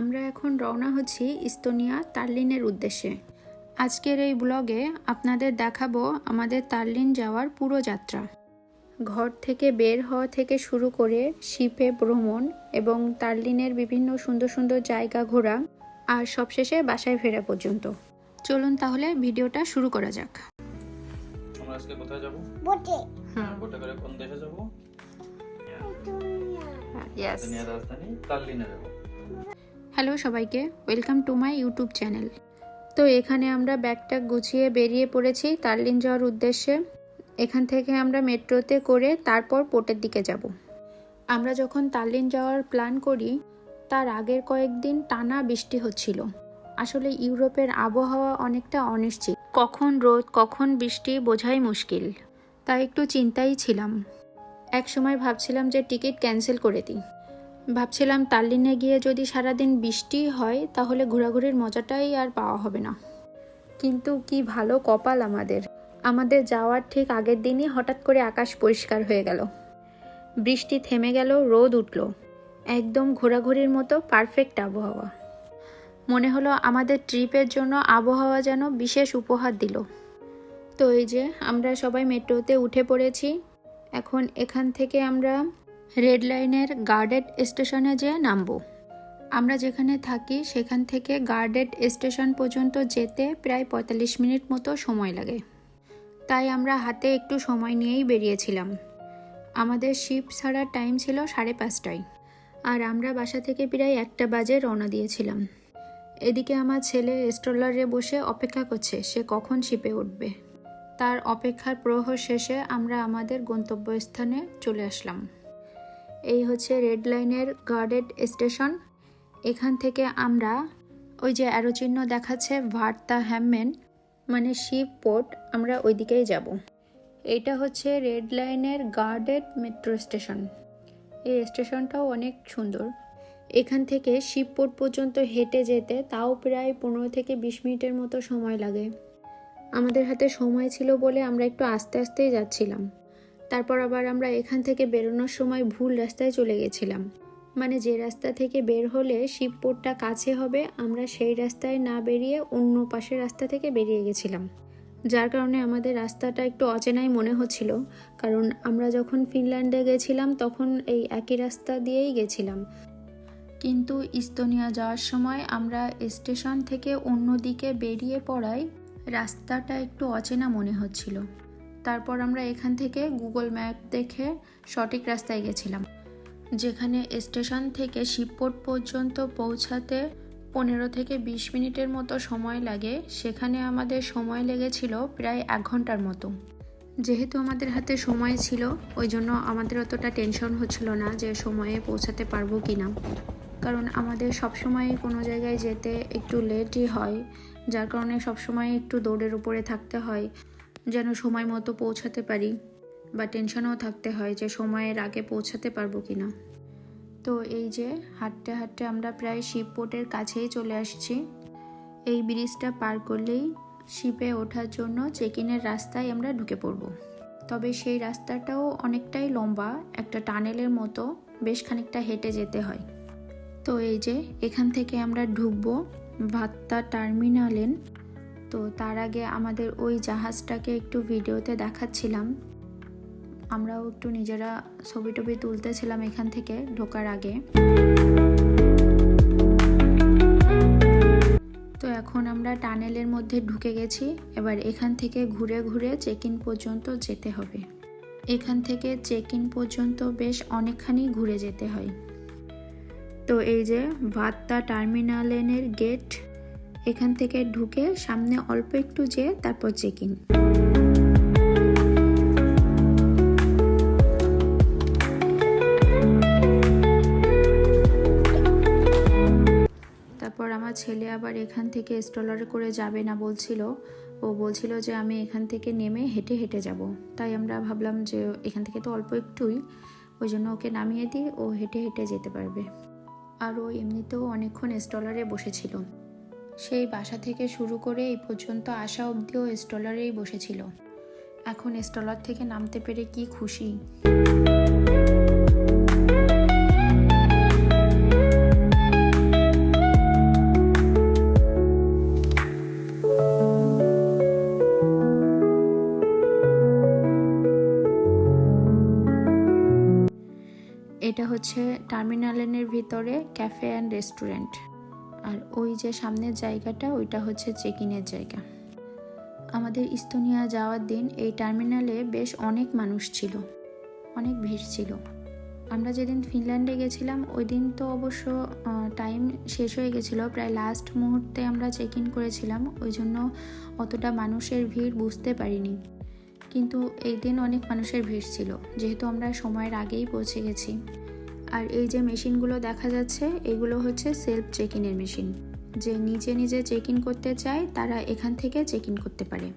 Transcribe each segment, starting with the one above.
আমরা এখন রওনা হচ্ছি ইস্তোনিয়া তার্লিনের উদ্দেশ্যে। আজকের এই ব্লগে আপনাদের দেখাবো আমাদের তার্লিন যাওয়ার পুরো যাত্রা। ঘর থেকে বের হওয়া থেকে শুরু করে শিপে ভ্রমণ এবং তার্লিনের বিভিন্ন সুন্দর সুন্দর জায়গা ঘোরা আর সবশেষে বাসায় ফেরা পর্যন্ত। চলুন তাহলে ভিডিওটা শুরু করা যাক। আমরা আজকে কোথায় যাব? বোটে। বোটে করে কোন দেশে যাব? ইয়েস দুনিয়া রাজধানী তাল্লিনে যাব। হ্যালো সবাইকে, welcome to my YouTube channel. তো এখানে আমরা ব্যাগটা গুছিয়ে বেরিয়ে পড়েছি তার্লিন যাওয়ার উদ্দেশ্যে। এখান থেকে আমরা মেট্রোতে করে তারপর পোর্টের দিকে যাব। আমরা যখন তার্লিন যাওয়ার প্ল্যান করি, তার আগের কয়েকদিন টানা বৃষ্টি হচ্ছিল। আসলে ইউরোপের আবহাওয়া অনেকটা অনিশ্চিত। কখন রোদ, কখন বৃষ্টি বোঝাই মুশকিল। তাই একটু চিন্তাই ছিলাম। এক সময় ভাবছিলাম যে টিকিট ক্যান্সেল করে দিই। ভাবছিলাম তার্লিনে গিয়ে যদি সারাদিন বৃষ্টি হয়, তাহলে ঘোরাঘুরির মজাটাই আর পাওয়া হবে না। কিন্তু কি ভালো কপাল আমাদের। আমাদের যাওয়ার ঠিক আগের দিনই হঠাৎ করে আকাশ পরিষ্কার হয়ে গেল। বৃষ্টি থেমে গেল, রোদ উঠল। একদম ঘোরাঘুরির মতো পারফেক্ট আবহাওয়া। মনে হলো আমাদের ট্রিপের জন্য আবহাওয়া যেন বিশেষ উপহার দিল। তো এই যে, আমরা সবাই মেট্রোতে উঠে পড়েছি। এখন এখান থেকে আমরা রেড লাইনের গার্ডেড স্টেশনে যেয়ে নামবো। আমরা যেখানে থাকি, সেখান থেকে গার্ডেড স্টেশন পর্যন্ত যেতে প্রায় পঁয়তাল্লিশ মিনিট মতো সময় লাগে। তাই আমরা হাতে একটু সময় নিয়েই বেরিয়েছিলাম। আমাদের শিপ ছাড়ার টাইম ছিল সাড়ে পাঁচটায়। আর আমরা বাসা থেকে প্রায় একটা বাজে রওনা দিয়েছিলাম। এদিকে আমার ছেলে স্ট্রলারে বসে অপেক্ষা করছে, সে কখন শিপে উঠবে। তার অপেক্ষার প্রহর শেষে আমরা আমাদের গন্তব্যস্থানে চলে আসলাম। এই হচ্ছে রেড লাইনের গার্ডেড স্টেশন। এখান থেকে আমরা ওই যে অ্যারো চিহ্ন দেখাচ্ছে ভার্তা হ্যামমেন মানে শিপ পোর্ট, আমরা ওই দিকেই যাব। এইটা হচ্ছে রেড লাইনের গার্ডেড মেট্রো স্টেশন। এই স্টেশনটাও অনেক সুন্দর। এখান থেকে শিবপোর্ট পর্যন্ত হেঁটে যেতে তাও প্রায় পনেরো থেকে বিশ মিনিটের মতো সময় লাগে। আমাদের হাতে সময় ছিল বলে আমরা একটু আস্তে আস্তেই যাচ্ছিলাম। তারপর আবার আমরা এখান থেকে বেরোনোর সময় ভুল রাস্তায় চলে গেছিলাম। মানে যে রাস্তা থেকে বের হলে শিবপোর্টটা কাছে হবে, আমরা সেই রাস্তায় না বেরিয়ে অন্য পাশের রাস্তা থেকে বেরিয়ে গেছিলাম। যার কারণে আমাদের রাস্তাটা একটু অচেনাই মনে হচ্ছিল, কারণ আমরা যখন ফিনল্যান্ডে গেছিলাম তখন এই একই রাস্তা দিয়েই গেছিলাম। কিন্তু ইস্তোনিয়া যাওয়ার সময় আমরা স্টেশন থেকে অন্য দিকে বেরিয়ে পড়ায় রাস্তাটা একটু অচেনা মনে হচ্ছিল। তারপর আমরা এখান থেকে গুগল ম্যাপ দেখে সঠিক রাস্তায় গেছিলাম, যেখানে স্টেশন থেকে শিবপোর্ট পর্যন্ত পৌঁছাতে পনেরো থেকে বিশ মিনিটের মতো সময় লাগে। সেখানে আমাদের সময় লেগেছিল প্রায় এক ঘণ্টার মতো। যেহেতু আমাদের হাতে সময় ছিল, ওই জন্য আমাদের অতটা টেনশন হচ্ছিল না যে সময়ে পৌঁছাতে পারব কি না কারণ আমাদের সবসময় কোনো জায়গায় যেতে একটু লেটই হয়, যার কারণে সবসময় একটু দৌড়ের উপরে থাকতে হয়। যেন সময় মতো পৌঁছাতে পারি বা টেনশনও থাকতে হয় যে সময়ের আগে পৌঁছাতে পারব কি না তো এই যে হাঁটতে হাঁটতে আমরা প্রায় শিপ পোর্টের কাছেই চলে আসছি। এই ব্রিজটা পার করলেই শিপে ওঠার জন্য চেক ইনের রাস্তায় আমরা ঢুকে পড়ব। তবে সেই রাস্তাটাও অনেকটাই লম্বা, একটা টানেলের মতো, বেশ খানিকটা হেঁটে যেতে হয়। তো এই যে এখান থেকে আমরা ঢুকবো ভাত্তা টার্মিনালেন তো তার আগে আমাদের ওই জাহাজটাকে একটু ভিডিওতে দেখাচ্ছিলাম। আমরাও একটু নিজেরা ছবি টবি তুলতেছিলাম এখান থেকে ঢোকার আগে। তো এখন আমরা টানেলের মধ্যে ঢুকে গেছি। এবার এখান থেকে ঘুরে ঘুরে চেক ইন পর্যন্ত যেতে হবে। এখান থেকে চেক ইন পর্যন্ত বেশ অনেকখানি ঘুরে যেতে হয়। তো এই যে ভাত্তা টার্মিনালেনের গেট এখান থেকে ঢুকে সামনে অল্প একটু যেয়ে তারপর চেক ইন তারপর আমার ছেলে আবার এখান থেকে স্ট্রলারে করে যাবে না বলছিল। ও বলছিল যে আমি এখান থেকে নেমে হেঁটে হেঁটে যাব। তাই আমরা ভাবলাম যে এখান থেকে তো অল্প একটুই। ওই জন্য ওকে নামিয়ে দিই, ও হেঁটে হেঁটে যেতে পারবে। আর ও এমনিতেও অনেকক্ষণ স্টলারে বসেছিল। সেই বাসা থেকে শুরু করে এই পর্যন্ত আসা অবধিও স্টলারেই বসেছিল। এখন স্টলার থেকে নামতে পেরে কি খুশি? এটা হচ্ছে টার্মিনালেনের ভিতরে ক্যাফে অ্যান্ড রেস্টুরেন্ট। আর ওই যে সামনের জায়গাটা, ওইটা হচ্ছে চেক ইনের জায়গা। আমাদের ইস্তোনিয়া যাওয়ার দিন এই টার্মিনালে বেশ অনেক মানুষ ছিল, অনেক ভিড় ছিল। আমরা যেদিন ফিনল্যান্ডে গেছিলাম, ওই দিন তো অবশ্য টাইম শেষ হয়ে গেছিল। প্রায় লাস্ট মুহূর্তে আমরা চেক ইন করেছিলাম, ওই জন্য অতটা মানুষের ভিড় বুঝতে পারিনি। কিন্তু এই দিন অনেক মানুষের ভিড় ছিল, যেহেতু আমরা সময়ের আগেই পৌঁছে গেছি। আর এই যে মেশিনগুলো দেখা যাচ্ছে, এগুলো হচ্ছে সেলফ চেক ইনের মেশিন। যে নিজে নিজে চেক ইন করতে চায়, তারা এখান থেকে চেক ইন করতে পারে।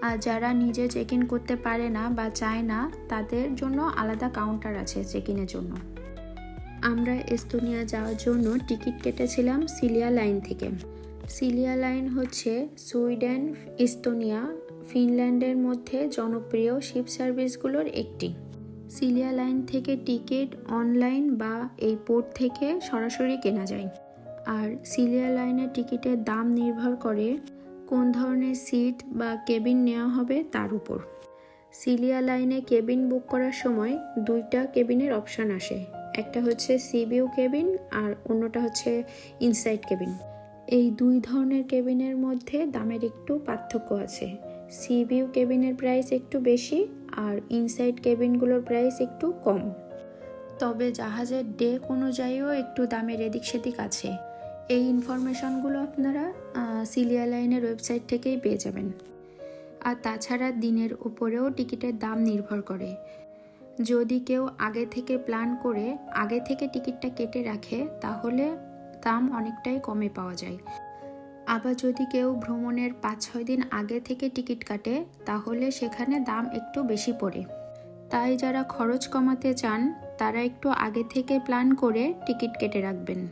আর যারা নিজে চেক ইন করতে পারে না বা চায় না, তাদের জন্য আলাদা কাউন্টার আছে চেক ইনের জন্য। আমরা এস্তোনিয়া যাওয়ার জন্য টিকিট কেটেছিলাম সিলিয়া লাইন থেকে। সিলিয়া লাইন হচ্ছে সুইডেন ইস্তোনিয়া ফিনল্যান্ডের মধ্যে জনপ্রিয় শিপ সার্ভিসগুলোর একটি। সিলিয়া লাইন থেকে টিকিট অনলাইন বা এই পোর্ট থেকে সরাসরি কেনা যায়। আর সিলিয়া লাইনের টিকিটের দাম নির্ভর করে কোন ধরনের সিট বা কেবিন নেওয়া হবে তার উপর। সিলিয়া লাইনে কেবিন বুক করার সময় দুইটা কেবিনের অপশান আসে। একটা হচ্ছে সিবিউ কেবিন আর অন্যটা হচ্ছে ইনসাইড কেবিন। এই দুই ধরনের কেবিনের মধ্যে দামের একটু পার্থক্য আছে। সিবিউ কেবিনের প্রাইস একটু বেশি আর ইনসাইড কেবিনগুলোর প্রাইস একটু কম। তবে জাহাজের ডেক অনুযায়ীও একটু দামের এদিক সেদিক আছে। এই ইনফরমেশনগুলো আপনারা সিলিয়া লাইনের ওয়েবসাইট থেকেই পেয়ে যাবেন। আর তাছাড়া দিনের উপরেও টিকিটের দাম নির্ভর করে। যদি কেউ আগে থেকে প্ল্যান করে, আগে থেকে টিকিটটা কেটে রাখে, তাহলে দাম অনেকটাই কমে পাওয়া যায়। আবার যদি কেউ ভ্রমণের পাঁচ ছয় দিন আগে থেকে টিকিট কাটে, তাহলে সেখানে দাম একটু বেশি পড়ে। তাই যারা খরচ কমাতে চান, তারা একটু আগে থেকে প্ল্যান করে টিকিট কেটে রাখবেন।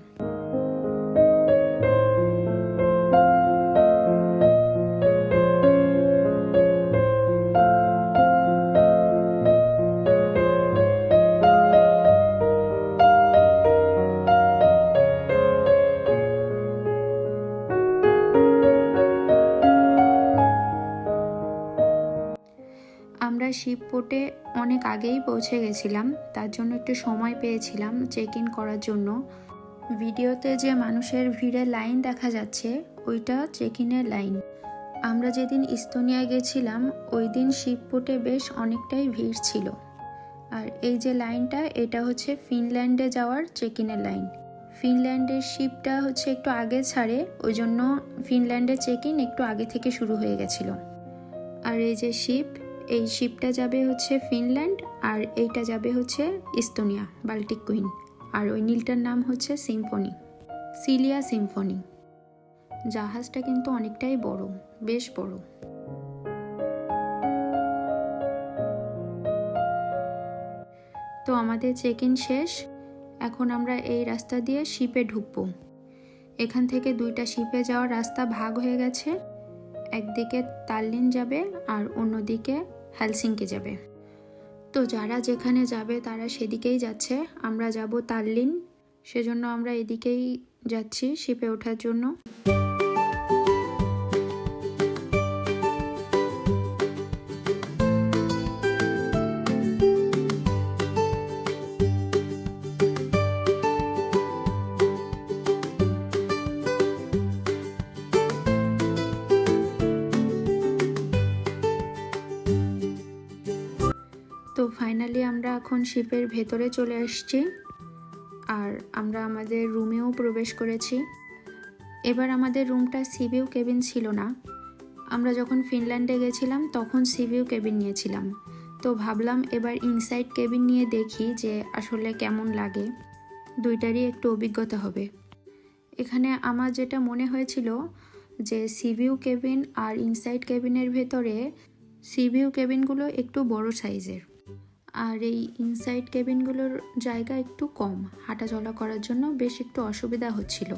শিবপোর্টে অনেক আগেই পৌঁছে গেছিলাম, তার জন্য একটু সময় পেয়েছিলাম চেক ইন করার জন্য। ভিডিওতে যে মানুষের ভিড়ে লাইন দেখা যাচ্ছে, ওইটা চেক ইনের লাইন। আমরা যেদিন ইস্তোনিয়া গেছিলাম, ওই দিন শিবপোর্টে বেশ অনেকটাই ভিড় ছিল। আর এই যে লাইনটা, এটা হচ্ছে ফিনল্যান্ডে যাওয়ার চেক ইনের লাইন। ফিনল্যান্ডের শিপটা হচ্ছে একটু আগে ছাড়ে, ওই জন্য ফিনল্যান্ডের চেক ইন একটু আগে থেকে শুরু হয়ে গেছিল। আর এই যে শিপ এই শিপটা যাবে হচ্ছে ফিনল্যান্ড আর এইটা যাবে হচ্ছে ইস্তোনিয়া, বাল্টিক কুইন। আর ওই নীলটার নাম হচ্ছে সিম্ফনি, সিলিয়া সিম্ফনি। জাহাজটা কিন্তু অনেকটাই বড়, বেশ বড়। তো আমাদের চেক ইন শেষ। এখন আমরা এই রাস্তা দিয়ে শিপে ঢুকবো। এখান থেকে দুইটা শিপে যাওয়ার রাস্তা ভাগ হয়ে গেছে। একদিকে তাল্লিন যাবে আর অন্যদিকে হেলসিঙ্কি যাবে। তো যারা যেখানে যাবে তারা সেদিকেই যাচ্ছে। আমরা যাব তাল্লিন। সেজন্য আমরা এদিকেই যাচ্ছি শিপে ওঠার জন্য। তো ফাইনালি আমরা এখন শিপের ভেতরে চলে আসছি। আর আমরা আমাদের রুমেও প্রবেশ করেছি। এবার আমাদের রুমটা সিভিউ কেবিন ছিল না। আমরা যখন ফিনল্যান্ডে গেছিলাম, তখন সিভিউ কেবিন নিয়েছিলাম। তো ভাবলাম এবার ইনসাইড কেবিন নিয়ে দেখি যে আসলে কেমন লাগে। দুইটারই একটু অভিজ্ঞতা হবে। এখানে আমার যেটা মনে হয়েছিল যে সিভিউ কেবিন আর ইনসাইড কেবিনের ভেতরে সিভিউ কেবিনগুলো একটু বড় সাইজের আর এই ইনসাইড কেবিনগুলোর জায়গা একটু কম। হাঁটা চলা করার জন্য বেশ একটু অসুবিধা হচ্ছিল।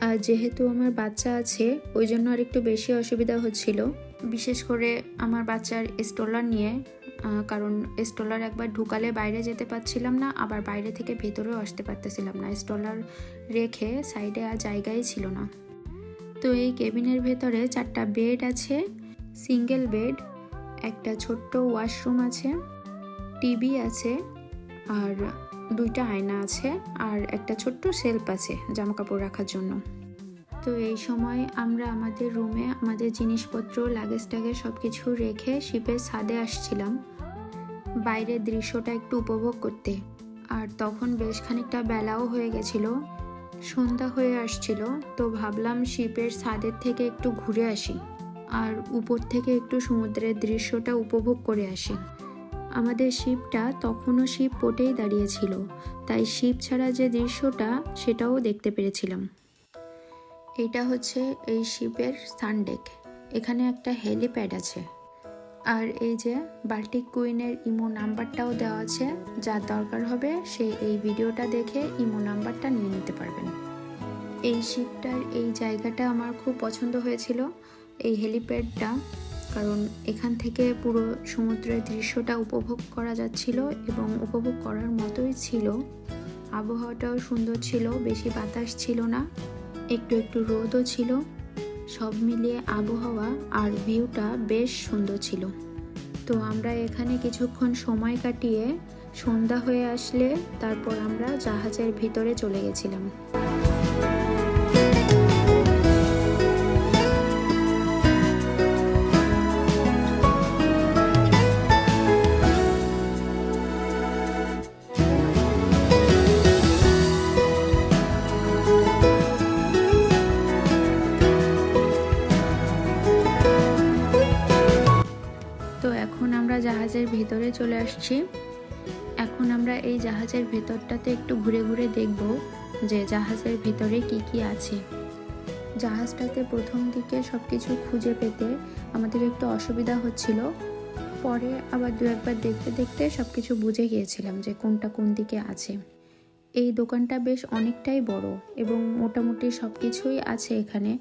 আর যেহেতু আমার বাচ্চা আছে, ওই জন্য আর একটু বেশি অসুবিধা হচ্ছিল। বিশেষ করে আমার বাচ্চার স্টোলার নিয়ে কারণ স্টোলার একবার ঢুকালে বাইরে যেতে পারছিলাম না, আবার বাইরে থেকে ভেতরেও আসতে পারতেছিলাম না। স্টোলার রেখে সাইডে আর জায়গাই ছিল না। তো এই কেবিনের ভেতরে চারটা বেড আছে সিঙ্গেল বেড একটা ছোট্ট ওয়াশরুম আছে। টিভি আছে আর দুইটা আয়না আছে আর একটা ছোট্ট সেলফ আছে জামা কাপড় রাখার জন্য। তো এই সময় আমরা আমাদের রুমে আমাদের জিনিসপত্র লাগেজ টাগেজ সব কিছু রেখে শিপের ছাদে আসছিলাম। বাইরের দৃশ্যটা একটু উপভোগ করতে। আর তখন বেশ খানিকটা বেলাও হয়ে গেছিল, সন্ধ্যা হয়ে আসছিল, তো ভাবলাম শিপের ছাদের থেকে একটু ঘুরে আসি। আর উপর থেকে একটু সমুদ্রের দৃশ্যটা উপভোগ করে আসি। আমাদের শিপটা তখনও শিপ পোটেই দাঁড়িয়েছিল তাই শিপ ছাড়া যে দৃশ্যটা সেটাও দেখতে পেরেছিলাম। এটা হচ্ছে এই শিপের সানডেক, এখানে একটা হেলিপ্যাড আছে। আর এই যে বাল্টিক কুইনের ইমো নাম্বারটাও দেওয়া আছে যার দরকার হবে সে এই ভিডিওটা দেখে ইমো নাম্বারটা নিয়ে নিতে পারবেন। এই শিপটার এই জায়গাটা আমার খুব পছন্দ হয়েছিল, এই হেলিপ্যাডটা কারণ এখান থেকে পুরো সমুদ্রের দৃশ্যটা উপভোগ করা যাচ্ছিল এবং উপভোগ করার মতোই ছিল। আবহাওয়াটাও সুন্দর ছিল, বেশি বাতাস ছিল না, একটু একটু রোদও ছিল। সব মিলিয়ে আবহাওয়া আর ভিউটা বেশ সুন্দর ছিল। তো আমরা এখানে কিছুক্ষণ সময় কাটিয়ে সন্ধ্যা হয়ে আসলে তারপর আমরা জাহাজের ভিতরে চলে গেছিলাম। চলে আসছি। এখন আমরা এই জাহাজের ভেতরটাতে একটু ঘুরে ঘুরে দেখব যে জাহাজের ভেতরে কি কি আছে। জাহাজটাতে প্রথম দিকে সব কিছু খুঁজে পেতে আমাদের একটু অসুবিধা হচ্ছিল। পরে আবার দু একবার দেখতে দেখতে সব কিছু বুঝে গিয়েছিলাম যে কোনটা কোন দিকে আছে। এই দোকানটা বেশ অনেকটাই বড় এবং মোটামুটি সব কিছুই আছে এখানে।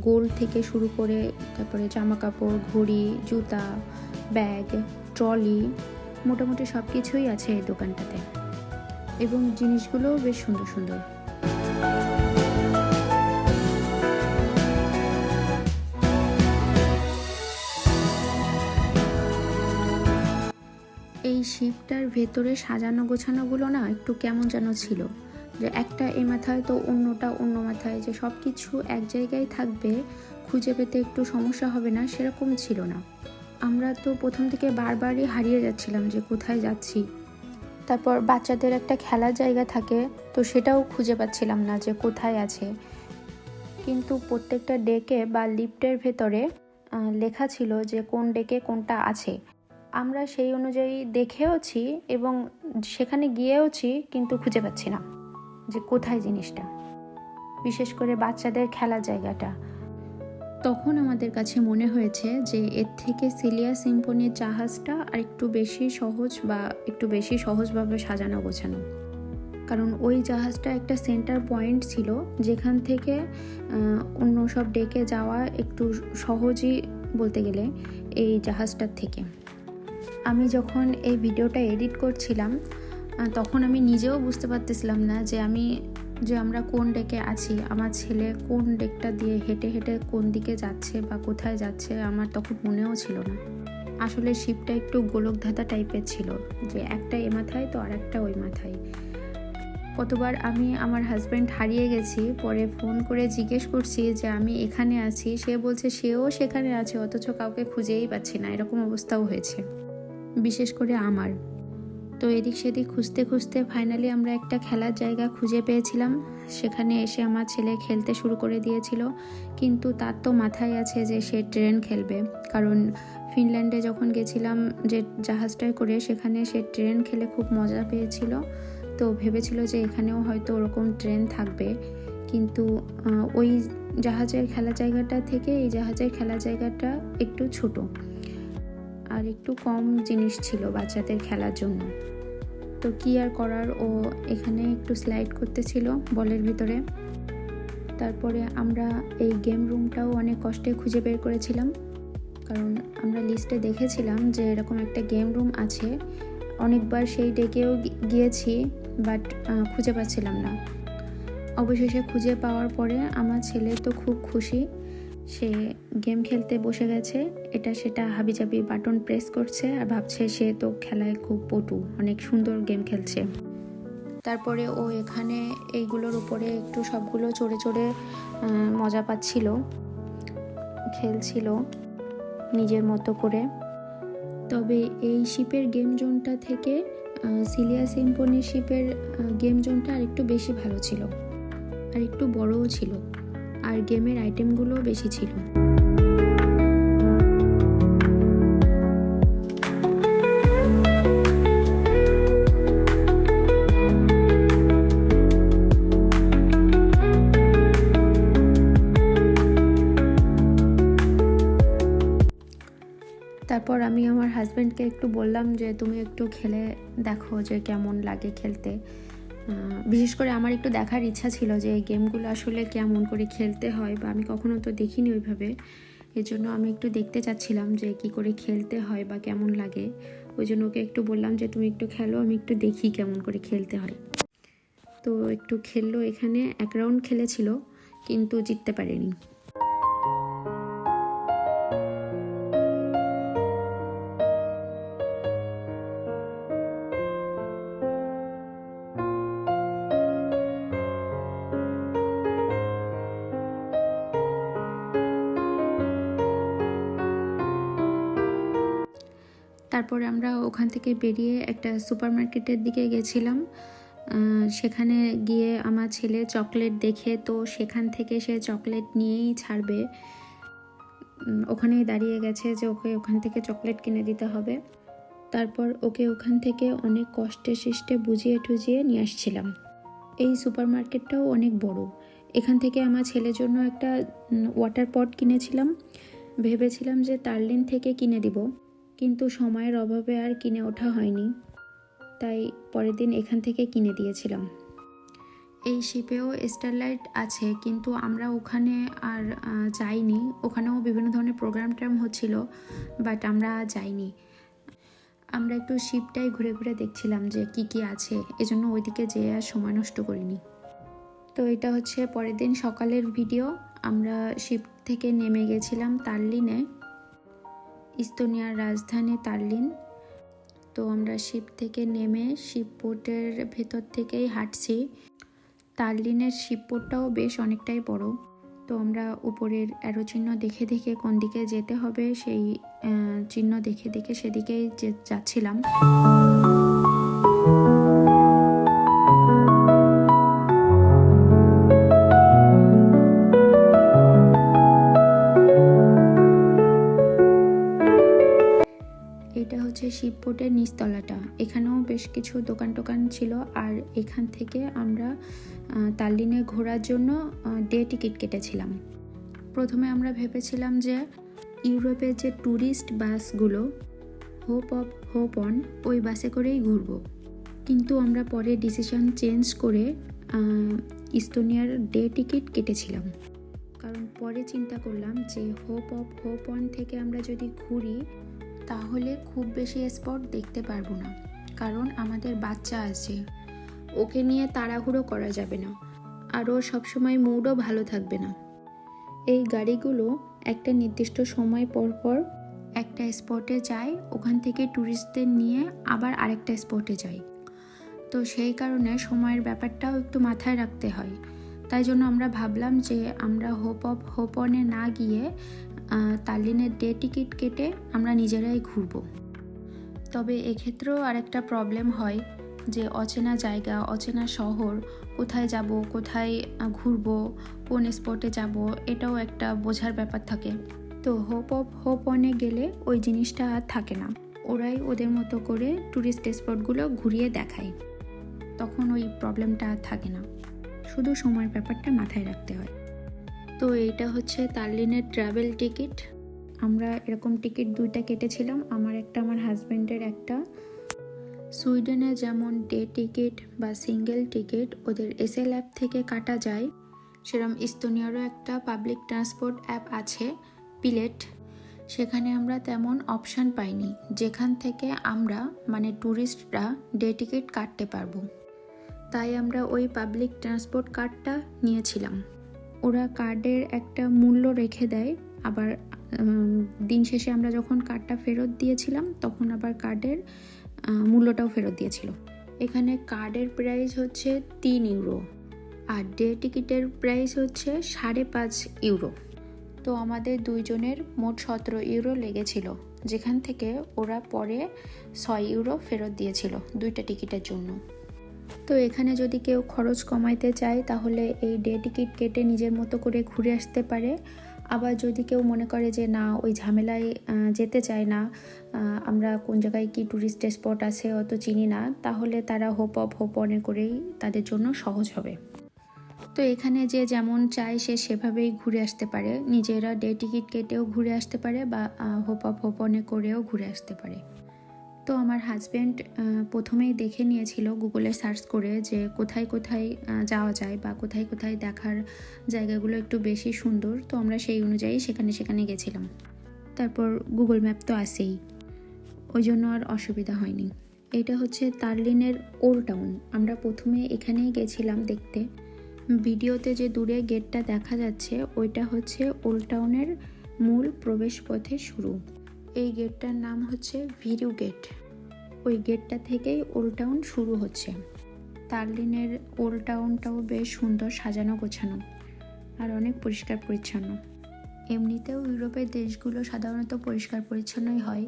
গোল থেকে শুরু করে তারপরে জামা কাপড় ঘড়ি, জুতা, ব্যাগ ট্রলি, মোটামুটি সব কিছুই আছে এই দোকানটাতে। এবং জিনিসগুলোও বেশ সুন্দর সুন্দর। এই শিপটার ভেতরে সাজানো গোছানোগুলো না একটু কেমন যেন ছিল। যে একটা এ মাথায় তো অন্যটা অন্য মাথায়, যে সব কিছু এক জায়গায় থাকবে, খুঁজে পেতে একটু সমস্যা হবে না, সেরকম ছিল না। আমরা তো প্রথম থেকে বারবারই হারিয়ে যাচ্ছিলাম যে কোথায় যাচ্ছি। তারপর বাচ্চাদের একটা খেলার জায়গা থাকে, তো সেটাও খুঁজে পাচ্ছিলাম না যে কোথায় আছে। কিন্তু প্রত্যেকটা ডেকে বা লিফটের ভেতরে লেখা ছিল যে কোন ডেকে কোনটা আছে। আমরা সেই অনুযায়ী দেখেওছি এবং সেখানে গিয়েওছি কিন্তু খুঁজে পাচ্ছি না যে কোথায় জিনিসটা। বিশেষ করে বাচ্চাদের খেলার জায়গাটা। তখন আমাদের কাছে মনে হয়েছে যে এর থেকে সিলিয়া সিম্পনির জাহাজটা আর একটু বেশি সহজ বা একটু বেশি সহজভাবে সাজানো গোছানো। কারণ ওই জাহাজটা একটা সেন্টার পয়েন্ট ছিল যেখান থেকে অন্য সব ডেকে যাওয়া একটু সহজই বলতে গেলে এই জাহাজটার থেকে। আমি যখন এই ভিডিওটা এডিট করছিলাম তখন আমি নিজেও বুঝতে পারতেছিলাম না যে আমি যে আমরা কোন ডেকে আছি, আমার ছেলে কোন ডেকটা দিয়ে হেঁটে হেঁটে কোন দিকে যাচ্ছে বা কোথায় যাচ্ছে আমার তখন মনেও ছিল না। আসলে শিপটা একটু গোলকধাতা টাইপের ছিল, যে একটা এ মাথায় তো আর একটা ওই মাথায়। কতবার আমি আমার হাজব্যান্ড হারিয়ে গেছি, পরে ফোন করে জিজ্ঞেস করছি যে আমি এখানে আছি, সে বলছে সেও সেখানে আছে, অথচ কাউকে খুঁজেই পাচ্ছি না, এরকম অবস্থাও হয়েছে। বিশেষ করে আমার। তো এদিক সেদিক খুঁজতে খুঁজতে ফাইনালি আমরা একটা খেলার জায়গা খুঁজে পেয়েছিলাম। সেখানে এসে আমার ছেলে খেলতে শুরু করে দিয়েছিল। কিন্তু তার তো মাথায় আছে যে সে ট্রেন খেলবে। কারণ ফিনল্যান্ডে যখন গেছিলাম যে জাহাজটায় করে, সেখানে সে ট্রেন খেলে খুব মজা পেয়েছিল। তো ভেবেছিল যে এখানেও হয়তো ওরকম ট্রেন থাকবে। কিন্তু ওই জাহাজের খেলা জায়গাটা থেকে এই জাহাজের খেলা জায়গাটা একটু ছোট। আর একটু কম জিনিস ছিল বাচ্চাদের খেলার জন্য। তো কি আর করার? ও এখানে একটু স্লাইড করতেছিল বলের ভিতরে। তারপরে আমরা এই গেম রুমটাও অনেক কষ্টে খুঁজে বের করেছিলাম। কারণ আমরা লিস্টে দেখেছিলাম যে এরকম একটা গেম রুম আছে। অনেকবার সেই ডেকেও গিয়েছি বাট খুঁজে পাচ্ছিলাম না। অবশেষে খুঁজে পাওয়ার পরে আমার ছেলে তো খুব খুশি। সে গেম খেলতে বসে গেছে। এটা সেটা হাবিজাবি বাটন প্রেস করছে আর ভাবছে সে তো খেলায় খুব পটু, অনেক সুন্দর গেম খেলছে। তারপরে ও এখানে এইগুলোর উপরে একটু সবগুলো চড়ে চড়ে মজা পাচ্ছিল, খেলছিল নিজের মতো করে। তবে এই শিপের গেম জোনটা থেকে সিলিয়া সিম্পনি শিপের গেম জোনটা আর একটু বেশি ভালো ছিল আর একটু বড়ও ছিল। আর গেমের আইটেমগুলোও বেশি ছিল। তারপর আমি আমার হাজব্যান্ডকে একটু বললাম যে, তুমি একটু খেলে দেখো যে কেমন লাগে খেলতে। বিশেষ করে আমার একটু দেখার ইচ্ছা ছিল যে এই গেমগুলো আসলে কেমন করে খেলতে হয় বা আমি কখনো তো দেখিনি ওইভাবে। এর জন্য আমি একটু দেখতে চাচ্ছিলাম যে কি করে খেলতে হয় বা কেমন লাগে। ওই জন্য ওকে একটু বললাম যে, তুমি একটু খেলো, আমি একটু দেখি কেমন করে খেলতে হয়। তো একটু খেললো এখানে, এক রাউন্ড খেলেছিল, কিন্তু জিততে পারেনি। তারপরে আমরা ওখান থেকে বেরিয়ে একটা সুপার মার্কেটের দিকে গেছিলাম। সেখানে গিয়ে আমার ছেলে চকলেট দেখে তো সেখান থেকে সে চকলেট নিয়েই ছাড়বে। ওখানেই দাঁড়িয়ে গেছে যে ওকে ওখান থেকে চকলেট কিনে দিতে হবে। তারপর ওকে ওখান থেকে অনেক কষ্টে সৃষ্টে বুঝিয়ে টুজিয়ে নিয়ে আসছিলাম। এই সুপার মার্কেটটাও অনেক বড়। এখান থেকে আমার ছেলের জন্য একটা ওয়াটার পট কিনেছিলাম। ভেবেছিলাম যে তারলিন থেকে কিনে দিব। কিন্তু সময়ের অভাবে আর কিনে ওঠা হয়নি। তাই পরের দিন এখান থেকে কিনে দিয়েছিলাম। এই শিপেও স্টারলাইট আছে, কিন্তু আমরা ওখানে আর যাইনি। ওখানেও বিভিন্ন ধরনের প্রোগ্রাম ট্রাম হচ্ছিল বাট আমরা যাইনি। আমরা একটু শিপটাই ঘুরে ঘুরে দেখছিলাম যে কি কি আছে। এজন্য ওইদিকে যেয়ে আর সময় নষ্ট করিনি। তো এটা হচ্ছে পরের দিন সকালের ভিডিও আমরা শিপ থেকে নেমে গেছিলাম তার্লিনে। ইস্তোনিয়ার রাজধানী তার্লিন। তো আমরা শিপ থেকে নেমে শিপ পোর্টের ভেতর থেকেই হাঁটছি। তার্লিনের শিপ পোর্টটাও বেশ অনেকটাই বড়। তো আমরা উপরের অ্যারো চিহ্ন দেখে দেখে কোন দিকে যেতে হবে সেই চিহ্ন দেখে দেখে সেদিকেই যাচ্ছিলাম। শিবপোর্টের নিচতলাটা। এখানেও বেশ কিছু দোকান টোকান ছিল আর এখান থেকে আমরা তাল্লিনে ঘোরার জন্য ডে টিকিট কেটেছিলাম। প্রথমে আমরা ভেবেছিলাম যে ইউরোপের যে ট্যুরিস্ট বাসগুলো, হোপ অফ হোপ অন, ওই বাসে করেই ঘুরবো। কিন্তু আমরা পরে ডিসিশন চেঞ্জ করে ইস্তোনিয়ার ডে টিকিট কেটেছিলাম। কারণ পরে চিন্তা করলাম যে হোপ অফ হোপ অন থেকে আমরা যদি ঘুরি তাহলে খুব বেশি স্পট দেখতে পারব না। কারণ আমাদের বাচ্চা আছে। ওকে নিয়ে তাড়াহুড়ো করা যাবে না। আর ওর সবসময় মুডও ভালো থাকবে না। এই গাড়িগুলো একটা নির্দিষ্ট সময় পর পর একটা স্পটে যায়, ওখান থেকে ট্যুরিস্টদের নিয়ে আবার আরেকটা স্পটে যায়। তো সেই কারণে সময়ের ব্যাপারটাও একটু মাথায় রাখতে হয়। তাই জন্য আমরা ভাবলাম যে আমরা হোপ অফ হোপনে না গিয়ে আহ, তাল্লিনের ডে টিকিট কেটে আমরা নিজেরাই ঘুরবো। তবে এক্ষেত্রেও আরেকটা প্রবলেম হয় যে অচেনা জায়গা অচেনা শহর কোথায় যাব কোথায় ঘুরবো কোন স্পটে যাব এটাও একটা বোঝার ব্যাপার থাকে। তো হোপ অফ হোপ অনে গেলে ওই জিনিসটা আর থাকে না। ওরাই ওদের মতো করে ট্যুরিস্ট স্পটগুলো ঘুরিয়ে দেখায়। তখন ওই প্রবলেমটা আর থাকে না। শুধু সময়ের ব্যাপারটা মাথায় রাখতে হয়। তো এইটা হচ্ছে তার্লিনের ট্রাভেল টিকিট আমরা এরকম টিকিট দুইটা কেটেছিলাম, আমার একটা আমার হাজব্যান্ডের একটা। সুইডেনে যেমন ডে টিকিট বা সিঙ্গেল টিকিট ওদের এসএল অ্যাপ থেকে কাটা যায় সেরকম ইস্তোনিয়ারও একটা পাবলিক ট্রান্সপোর্ট অ্যাপ আছে পিলেট সেখানে আমরা তেমন অপশান পাইনি, যেখান থেকে আমরা মানে ট্যুরিস্টরা ডে টিকিট কাটতে পারব। তাই আমরা ওই পাবলিক ট্রান্সপোর্ট কার্ডটা নিয়েছিলাম। ওরা কার্ডের একটা মূল্য রেখে দেয়। আবার দিন শেষে আমরা যখন কার্ডটা ফেরত দিয়েছিলাম, তখন আবার কার্ডের মূল্যটাও ফেরত দিয়েছিল। এখানে কার্ডের প্রাইস হচ্ছে তিন ইউরো আর ডে টিকিটের প্রাইস হচ্ছে সাড়ে পাঁচ ইউরো তো আমাদের দুইজনের মোট সতেরো ইউরো লেগেছিল, যেখান থেকে ওরা পরে ছয় ইউরো ফেরত দিয়েছিল দুইটা টিকিটের জন্য। তো এখানে যদি কেউ খরচ কমাইতে চায়, তাহলে এই ডে টিকিট কেটে নিজের মতো করে ঘুরে আসতে পারে। আবার যদি কেউ মনে করে যে, না, ওই ঝামেলায় যেতে চায় না আমরা কোন জায়গায় কি ট্যুরিস্ট স্পট আছে অত চিনি না, তাহলে তারা হোপ অফ, হোপ অনে করেই তাদের জন্য সহজ হবে। তো এখানে যে যেমন চায়, সে সেভাবেই ঘুরে আসতে পারে। নিজেরা ডে টিকিট কেটেও ঘুরে আসতে পারে বা হোপ অফ হোপনে করেও ঘুরে আসতে পারে। তো আমার হাজব্যান্ড প্রথমেই দেখে নিয়েছিল গুগলে সার্চ করে যে কোথায় কোথায় যাওয়া যায় বা কোথায় কোথায় দেখার জায়গাগুলো একটু বেশি সুন্দর। তো আমরা সেই অনুযায়ী সেখানে সেখানে গেছিলাম। তারপর গুগল ম্যাপ তো আসেই ওই জন্য আর অসুবিধা হয়নি। এটা হচ্ছে তার্লিনের ওল্ড টাউন আমরা প্রথমে এখানেই গেছিলাম দেখতে। ভিডিওতে যে দূরে গেটটা দেখা যাচ্ছে, ওইটা হচ্ছে ওল্ড টাউনের মূল প্রবেশপথে শুরু। এই গেটটার নাম হচ্ছে ভিরু গেট। ওই গেটটা থেকেই ওল্ড টাউন শুরু হচ্ছে। তার্লিনের ওল্ড টাউনটাও বেশ সুন্দর সাজানো গোছানো আর অনেক পরিষ্কার পরিচ্ছন্ন। এমনিতেও ইউরোপের দেশগুলো সাধারণত পরিষ্কার পরিচ্ছন্নই হয়।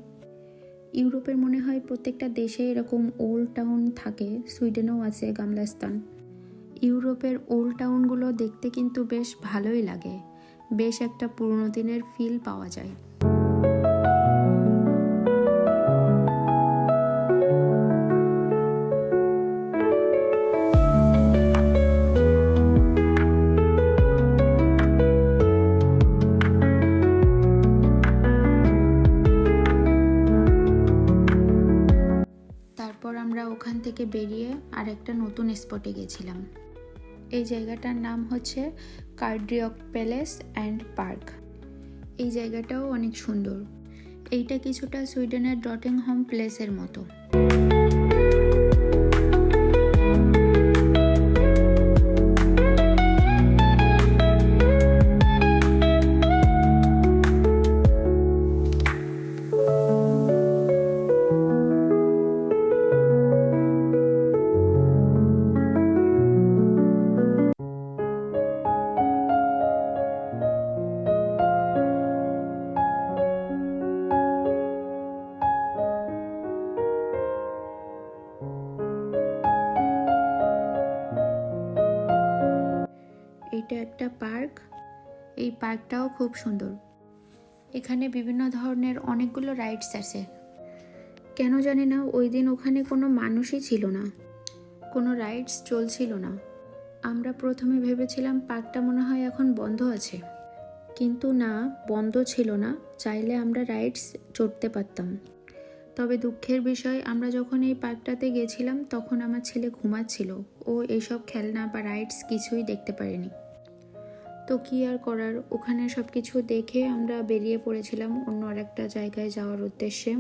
ইউরোপের মনে হয় প্রত্যেকটা দেশে এরকম ওল্ড টাউন থাকে, সুইডেনেও আছে গামলাস্তান। ইউরোপের ওল্ড টাউনগুলো দেখতে কিন্তু বেশ ভালোই লাগে। বেশ একটা পুরনো দিনের ফিল পাওয়া যায়। স্পটে গেছিলাম। এই জায়গাটার নাম হচ্ছে কার্ডিয়ক প্যালেস অ্যান্ড পার্ক। এই জায়গাটাও অনেক সুন্দর। এইটা কিছুটা সুইডেনের ডটিংহোম প্লেসের মতো। খুব সুন্দর। এখানে বিভিন্ন ধরনের অনেকগুলো রাইডস আছে। কেন জানি না, ওই দিন ওখানে কোনো মানুষই ছিল না। কোনো রাইডস চলছিল না। আমরা প্রথমে ভেবেছিলাম পার্কটা মনে হয় এখন বন্ধ আছে। কিন্তু না, বন্ধ ছিল না। চাইলে আমরা রাইডস চড়তে পারতাম। তবে দুঃখের বিষয়, আমরা যখন এই পার্কটাতে গেছিলাম, তখন আমার ছেলে ঘুমাচ্ছিল। ও এইসব খেলনা বা রাইডস কিছুই দেখতে পারেনি। তো কি আর করার? ওখানে সব কিছু দেখে আমরা বেরিয়ে পড়েছিলাম অন্য আরেকটা জায়গায় যাওয়ার উদ্দেশ্যে।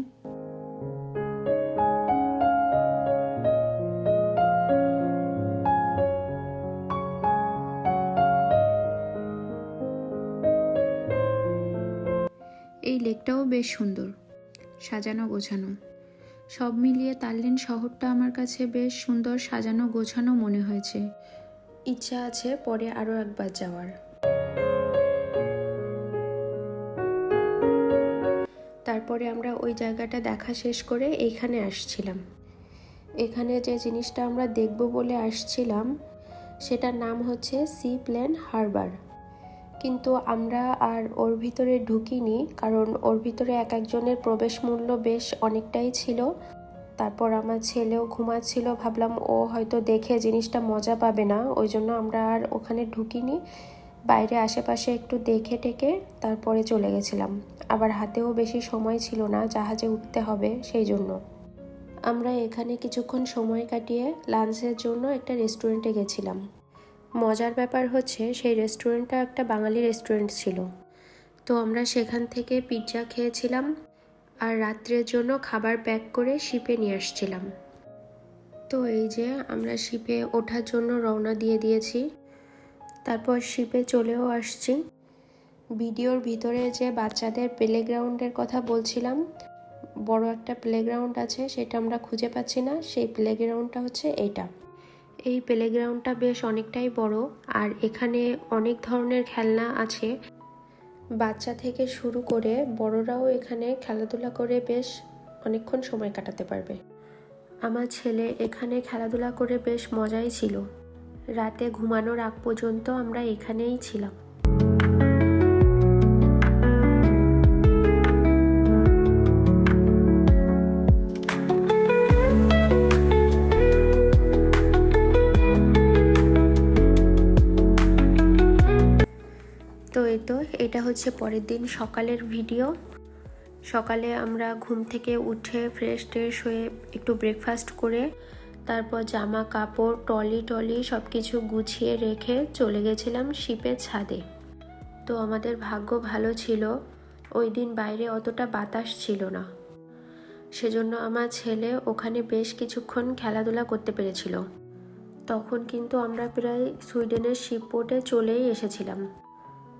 এই লেকটাও বেশ সুন্দর, সাজানো গোছানো। সব মিলিয়ে তাল্লিন শহরটা আমার কাছে বেশ সুন্দর সাজানো গোছানো মনে হয়েছে। ইচ্ছা আছে পরে আরও একবার যাওয়ার। তারপরে আমরা ওই জায়গাটা দেখা শেষ করে এইখানে আসছিলাম। এখানে যে জিনিসটা আমরা দেখব বলে আসছিলাম, সেটার নাম হচ্ছে সি প্লেন হারবার। কিন্তু আমরা আর ওর ভিতরে ঢুকিনি, কারণ ওর ভিতরে এক একজনের প্রবেশ মূল্য বেশ অনেকটাই ছিল। তারপর আমার ছেলেও ঘুমাচ্ছিল, ভাবলাম ও হয়তো দেখে জিনিসটা মজা পাবে না, ওই জন্য আমরা আর ওখানে ঢুকিনি। বাইরে আশেপাশে একটু দেখে টেকে তারপরে চলে গেছিলাম। আবার হাতেও বেশি সময় ছিল না জাহাজে উঠতে হবে সেই জন্য। আমরা এখানে কিছুক্ষণ সময় কাটিয়ে লাঞ্চের জন্য একটা রেস্টুরেন্টে গেছিলাম। মজার ব্যাপার হচ্ছে সেই রেস্টুরেন্টটা একটা বাঙালি রেস্টুরেন্ট ছিল। তো আমরা সেখান থেকে পিৎজা খেয়েছিলাম আর রাত্রের জন্য খাবার প্যাক করে শিপে নিয়ে আসছিলাম। তো এই যে আমরা শিপে ওঠার জন্য রওনা দিয়ে দিয়েছি। তারপর শিপে চলেও আসছি। ভিডিওর ভিতরে যে বাচ্চাদের প্লেগ্রাউন্ডের কথা বলছিলাম, বড় একটা প্লেগ্রাউন্ড আছে, সেটা আমরা খুঁজে পাচ্ছি না। সেই প্লেগ্রাউন্ডটা হচ্ছে এইটা এই প্লেগ্রাউন্ডটা বেশ অনেকটাই বড়, আর এখানে অনেক ধরনের খেলনা আছে। বাচ্চা থেকে শুরু করে বড়রাও এখানে খেলাধুলা করে বেশ অনেকক্ষণ সময় কাটাতে পারবে। আমার ছেলে এখানে খেলাধুলা করে বেশ মজাই ছিল। রাতে ঘুমানোর আগ পর্যন্ত আমরা এখানেই ছিলাম। তো এই তো, এটা হচ্ছে পরের দিন সকালের ভিডিও। সকালে আমরা ঘুম থেকে উঠে ফ্রেশ ট্রেশ হয়ে একটু ব্রেকফাস্ট করে তারপর জামা কাপড় টলি টলি সব কিছু গুছিয়ে রেখে চলে গেছিলাম শিপের ছাদে। তো আমাদের ভাগ্য ভালো ছিল, ওই দিন বাইরে অতটা বাতাস ছিল না। সেজন্য আমার ছেলে ওখানে বেশ কিছুক্ষণ খেলাধুলা করতে পেরেছিল। তখন কিন্তু আমরা প্রায় সুইডেনের শিপ পোর্টে চলেই এসেছিলাম।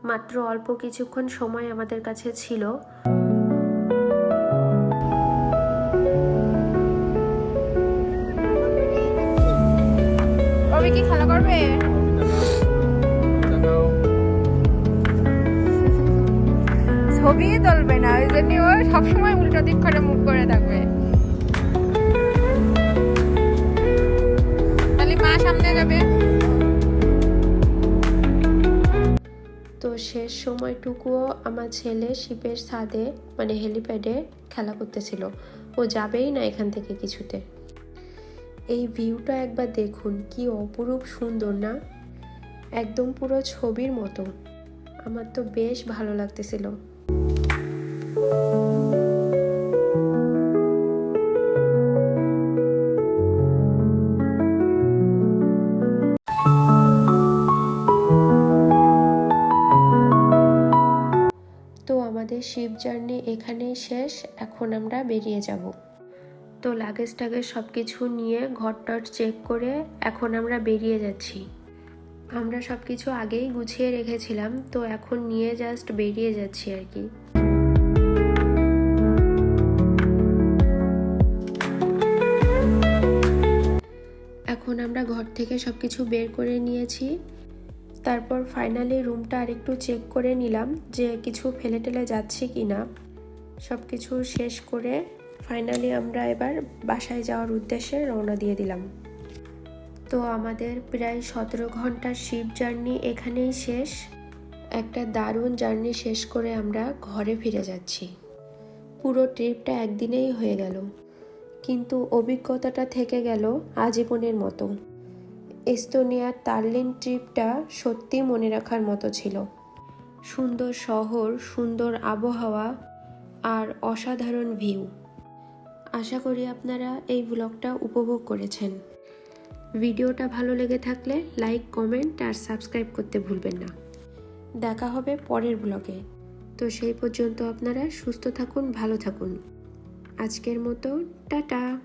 মাত্র অল্প কিছুক্ষণ সময় আমাদের কাছে ছিল। কবে কি খেলা করবে? ছবি তুলবে না, ওই জন্য ও সবসময় উল্টো দিক করে মুখ করে থাকবে। তাহলে মা সামনে যাবে। তো শেষ সময়টুকুও আমার ছেলে শিপের ছাদে মানে হেলিপ্যাডে খেলা করতেছিল। ও যাবেই না এখান থেকে কিছুতে। এই ভিউটা একবার দেখুন, কি অপরূপ সুন্দর না? একদম পুরো ছবির মতো। আমার তো বেশ ভালো লাগতেছিল। তো আমাদের শিপ জার্নি এখানেই শেষ। এখন আমরা বেরিয়ে যাব। তো লাগেজ টাগেজ সব কিছু নিয়ে ঘর টর চেক করে এখন আমরা বেরিয়ে যাচ্ছি। আমরা সব কিছু আগেই গুছিয়ে রেখেছিলাম, তো এখন নিয়ে জাস্ট বেরিয়ে যাচ্ছি আর কি। এখন আমরা ঘর থেকে সব কিছু বের করে নিয়েছি। তারপর ফাইনালি রুমটা আরেকটু চেক করে নিলাম যে কিছু ফেলে টেলে যাচ্ছে কি না সব কিছু শেষ করে ফাইনালি আমরা এবার বাসায় যাওয়ার উদ্দেশ্যে রওনা দিয়ে দিলাম। তো আমাদের প্রায় সতেরো ঘণ্টার শিপ জার্নি এখানেই শেষ। একটা দারুণ জার্নি শেষ করে আমরা ঘরে ফিরে যাচ্ছি। পুরো ট্রিপটা একদিনেই হয়ে গেল। কিন্তু অভিজ্ঞতাটা থেকে গেল আজীবনের মতো। এস্তোনিয়ার তার্লিন ট্রিপটা সত্যি মনে রাখার মতো ছিল। সুন্দর শহর, সুন্দর আবহাওয়া আর অসাধারণ ভিউ। আশা করি আপনারা এই ব্লগটা উপভোগ করেছেন। ভিডিওটা ভালো লেগে থাকলে লাইক কমেন্ট আর সাবস্ক্রাইব করতে ভুলবেন না। দেখা হবে পরের ব্লগে তো সেই পর্যন্ত আপনারা সুস্থ থাকুন, ভালো থাকুন। আজকের মতো, টাটা।